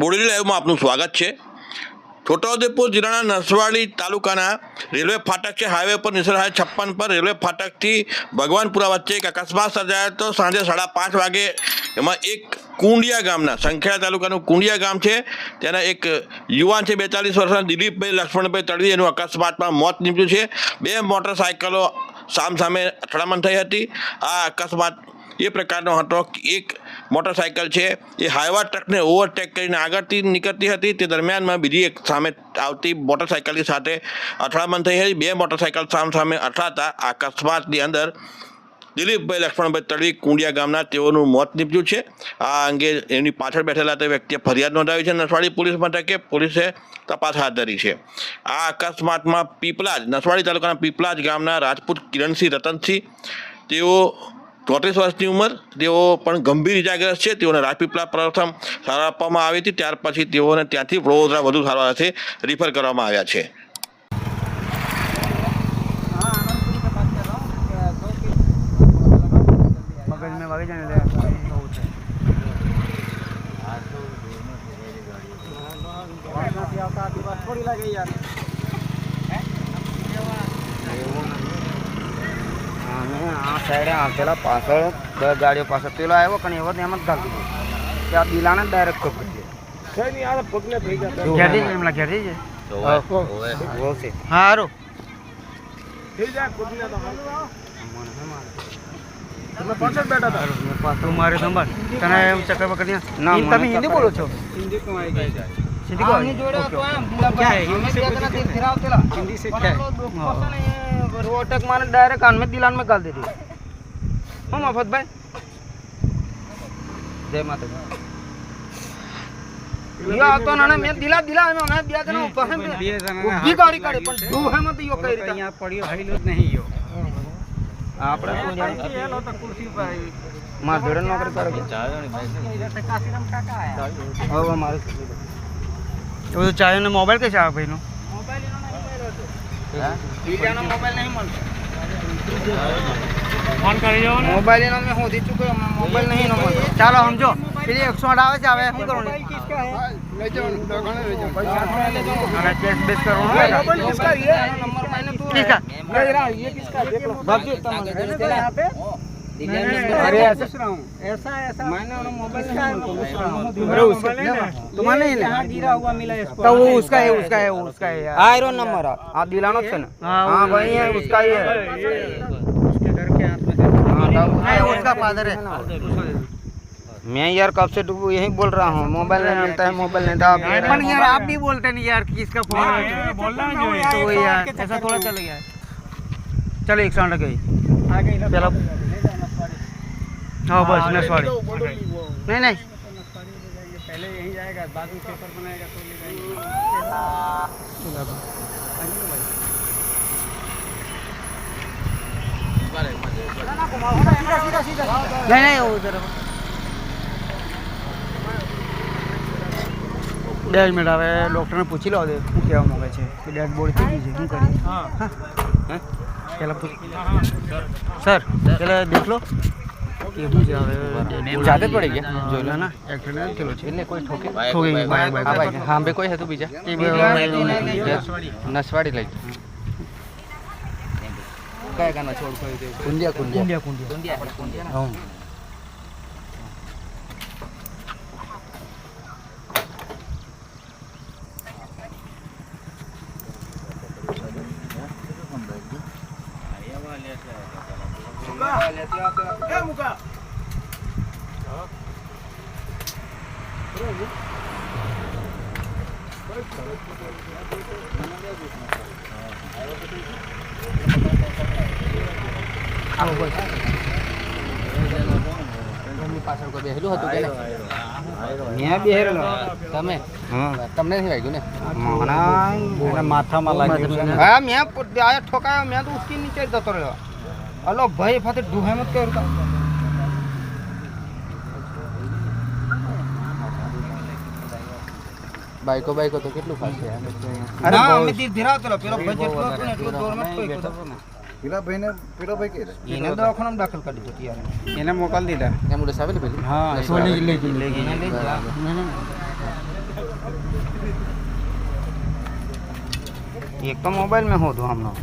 બોડેલી લાઈવમાં આપનું સ્વાગત છે. છોટાઉદેપુર જિલ્લાના નસવાડી તાલુકાના રેલવે ફાટક છે. હાઈવે પર નિસર હાઈવે છપ્પન પર રેલવે ફાટકથી ભગવાનપુરા વચ્ચે એક અકસ્માત સર્જાયો તો સાંજે સાડા પાંચ વાગે એમાં એક કુંડિયા ગામના સંખેડા તાલુકાનું કુંડિયા ગામ છે. તેના એક યુવાન છે બેતાલીસ વર્ષના દિલીપભાઈ લક્ષ્મણભાઈ તળવી. એનું અકસ્માતમાં મોત નીપજ્યું છે. બે મોટરસાયકલો સામસામે અથડામણ થઈ હતી. આ અકસ્માત એ પ્રકારનો હતો. એક મોટરસાયકલ છે. એ હાઈવા ટ્રકને ઓવરટેક કરીને આગળથી નીકળતી હતી. તે દરમિયાનમાં બીજી એક સામે આવતી મોટરસાયકલની સાથે અથડામણ થઈ હતી. બે મોટરસાયકલ સામ સામે અથડાતા અકસ્માતની અંદર દિલીપભાઈ લક્ષ્મણભાઈ તળવી કુંડિયા ગામના તેઓનું મોત નીપજ્યું છે. આ અંગે એની પાછળ બેઠેલા તે વ્યક્તિએ ફરિયાદ નોંધાવી છે નસવાડી પોલીસ મથકે પોલીસે તપાસ હાથ ધરી છે. આ અકસ્માતમાં પીપલાજ, નસવાડી તાલુકાના પીપલાજ ગામના રાજપૂત કિરણસિંહ રતનસિંહ, તેઓ ચોત્રીસ વર્ષની ઉંમર તેઓ પણ ગંભીર ઇજાગ્રસ્ત છે. તેઓને રાજપીપળા પ્રથમ સારવાર આપવામાં આવી હતી. ત્યાર પછી તેઓને ત્યાંથી વડોદરા વધુ સારવાર અર્થે રિફર કરવામાં આવ્યા છે. આવતા. થોડી લાગે યાર. અમે આ સાઈડે આપેલા પાછળ દસ ગાડીઓ પાછળ પેલો આવ્યો પણ એવો એમ જ ગાલી દીધો ત્યાં બિલાને ડાયરેક્ટ ઘેરી છે હારું. તું મારે? સંભાળ. તને એમ ચક્કર પકડ ના તમે હિન્દી બોલો છો? હિન્દી હિન્દી हिंदी से क्या रोटक माने डायरेक्ट कान में दिलान में गाल दे दी हाँ मफत भाई जय माता दी यो तो ना ना मैं दिला दिला मैं ना दिया था ना ऊपर है भी गाड़ी काढ़े पर दू है मत यो कह रही यहाँ पड़ियो है लो नहीं यो આપણે તો જાણ ખુરશી પર માર જોડે નોકરી કરે હવે મારે તો ચાયો ને મોબાઈલ કે છે આ ભાઈનો? મોબાઈલ નહીં મળતો. ફોન કરી જાઓ મોબાઈલ એનો મેં હોધી ચૂક્યો મોબાઈલ નહીં નો મળતો. ચાલો સમજો. પેલી એકસો આઠ આવે છે હવે શું કરવાનું? અને કેશ બેસ કરવાનું નંબર પાઈને તું કિસકા अरे ऐसा ऐसा ऐसा। मैंने उन्हें मोबाइल नहीं अरे उसका तुम्हारा नहीं ना? गिरा हुआ मिला तो वो उसका है उसका है उसका है आयरन नंबर। आप दिलानो से ना हाँ वही है उसका ही है। उसके घर के हाथ में है। उसका फादर है। मैं यार कब से तो यही बोल रहा हूँ। मोबाइल नहीं मिलता है मोबाइल नहीं था पर यार आप भी बोलते नहीं यार किसका फ़ोन है बोलना तो यार ऐसा थोड़ा चलेगा। चलो एक सौ गई। पहला हाँ बस नसवाड़ी नहीं नहीं पहले यहीं जाएगा बाद में पेपर बनाएगा तो ले नहीं नहीं वो उधर બે જ મિનિટ હવે ડૉક્ટરને પૂછી લો દે શું કહેવા માંગે છે કે ડેડ બોડી થઈ ગઈ છે શું કરી હા હા પહેલાં પૂછ સર પહેલાં દેખ લો કે હવે જાતે પડી ગયા? જોઈ લો ના? એક્સિડન્ટ થયેલો છે. એટલે કોઈ ઠોકે? ઠોકે બાઈક ભાઈ હા બે કોઈ હતું બીજા? નસવાડી. લઈ. કયા ગાના છોડ કોઈ તે? કુંડિયા કુંડિયા. કુંડિયા તમને નહીં વાગ્યું ને માથામાં લાગ્યું હા મેં ઠોકાયો, મેં તો ઉસકી નીચે જતો રહ્યો. હલો ભાઈ ફાતે ડુહાઈ મત કર બાઈકો બાઈકો તો કેટલું ફાસ્ટ અરે અમે તી ધીરા તો પેલો ભાઈ જેટલો હતો દોર મત કોઈ પેલા ભાઈને પેલો ભાઈ કે એને દવાખાનામાં દાખલ કરી દીધો યાર. એને મોકલ દીધા. એમ ઉડે સાવેલી પેલી? હા સોની લઈ ગઈ લઈ ગઈ એક તો મોબાઈલ મેં હોતું હમણાં